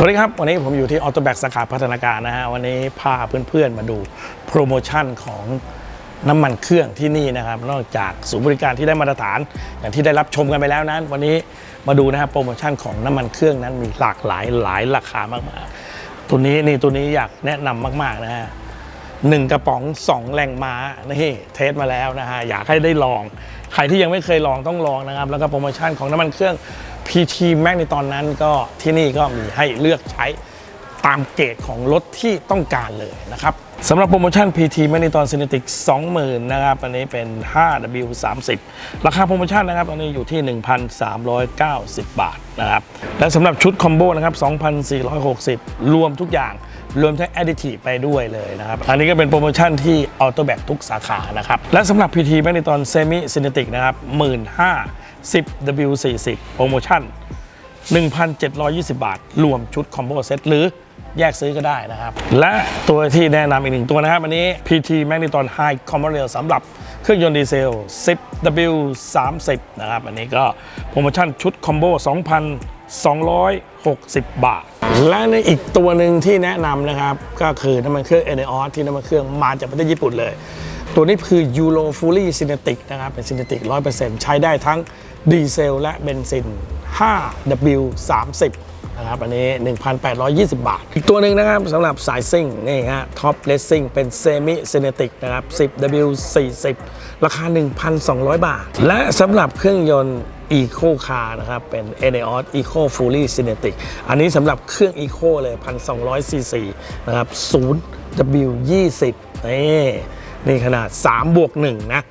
สวัสดีครับ วันนี้ผมอยู่ที่ออโตแบกสาขาพัฒนาการนะฮะวันนี้พาเพื่อนๆมาดูโปรโมชั่นของน้ำมันเครื่องที่นี่นะครับ นอกจากศูนย์บริการที่ได้มาตรฐาน อย่างที่ได้รับชมกันไปแล้วนั้น วันนี้มาดูนะครับโปรโมชั่นของน้ำมันเครื่องนั้นมีหลากหลายหลายราคามากๆตัวนี้นี่ตัวนี้อยากแนะนำมากๆนะฮะหนึ่งกระป๋อง2แรงม้านี่เทสมาแล้วนะฮะอยากให้ได้ลอง ใครที่ยังไม่เคยลองต้องลองนะครับ แล้วก็โปรโมชั่นของน้ำมันเครื่อง PT Max ในตอนนั้นก็ที่นี่ก็มีให้เลือกใช้ตามเกรดของรถที่ต้องการเลยนะครับสำหรับโปรโมชั่น PT m a g n e t o n Cinetic 20,000 นะครับ อันนี้เป็น 5W30 ราคาโปรโมชั่นนะครับ อันนี้อยู่ที่ 1,390 บาทนะครับ และสำหรับชุดคอมโบนะครับ 2,460 รวมทุกอย่าง รวมทั้ง additive ไปด้วยเลยนะครับ อันนี้ก็เป็นโปรโมชั่นที่ Auto b a c ทุกสาขานะครับ และสำหรับ PT m a g n e t o n Semi Cinetic นะครับ 15,000 10W40 โปรโมชั่น 1,720 บาท รวมชุดคอมโบเซตหรือแยกซื้อก็ได้นะครับ และตัวที่แนะนำอีกหนึ่งตัวนะครับ อันนี้ PT Magneton High Common Rail สำหรับเครื่องยนต์ดีเซล 10W30 นะครับ อันนี้ก็โปรโมชั่นชุดคอมโบ 2,260 บาท และในอีกตัวหนึ่งที่แนะนำนะครับ ก็คือน้ำมันเครื่อง e n e o s ที่น้ำมันเครื่องมาจากประเทศญี่ปุ่นเลย ตัวนี้คือ Euro Fully Synthetic นะครับ เป็น Synthetic 100%ใช้ได้ทั้งดีเซลและเบนซิน 5W30 นะครับ อันนี้ 1,820 บาท อีกตัวหนึ่งนะครับสำหรับสายซิ่งนี่ฮะท็อปเลสซิ่งเป็นเซมิซิน e ติกนะครับ 10W40 ราคา 1,200 บาท และสำหรับเครื่องยนต์ Eco Car นะครับ เป็น e n e o s Eco Fully Synthetic อันนี้สำหรับเครื่อง Eco เลย 1,200 cc นะครับ 0W20 นี่ นี่ขนาด3บวก1นะ